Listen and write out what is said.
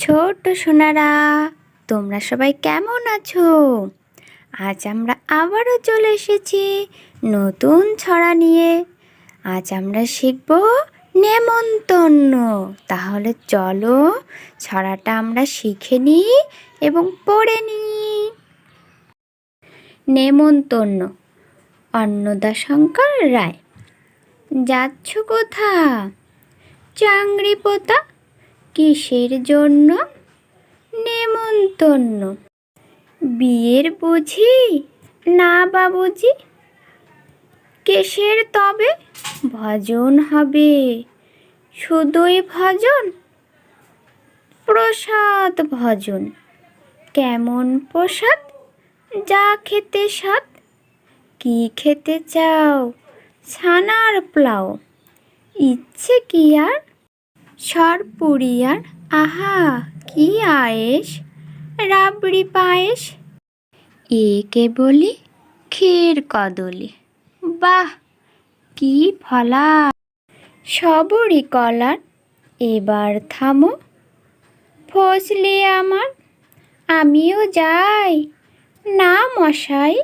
ছোট সোনারা, তোমরা সবাই কেমন আছো? আজ আমরা আবারও চলে এসেছি নতুন ছড়া নিয়ে। আজ আমরা শিখব নেমন্তন্ন। তাহলে চলো ছড়াটা আমরা শিখে নিই এবং পড়ে নিই। নেমন্তন্ন, অন্নদা শঙ্কর রায়। যাচ্ছ কোথা? চাংড়ি পোতা কিসের জন্য? নেমন্তন্ন। বিয়ের বুঝি? না বাবুজি কেসের তবে? ভজন হবে। শুধুই ভজন? প্রসাদ ভজন। কেমন প্রসাদ? যা খেতে স্বাদ। কি খেতে চাও? ছানার প্লাও। ইচ্ছে কি আর? সরপুরিয়ার। আহা, কি আয়েস রাবড়ি পায়েস একে বলি ক্ষীর কদলি। বাহ, কি ফলা। সবরি কলার, এবার থামো। ফসলি আমার, আমিও যাই। না মশাই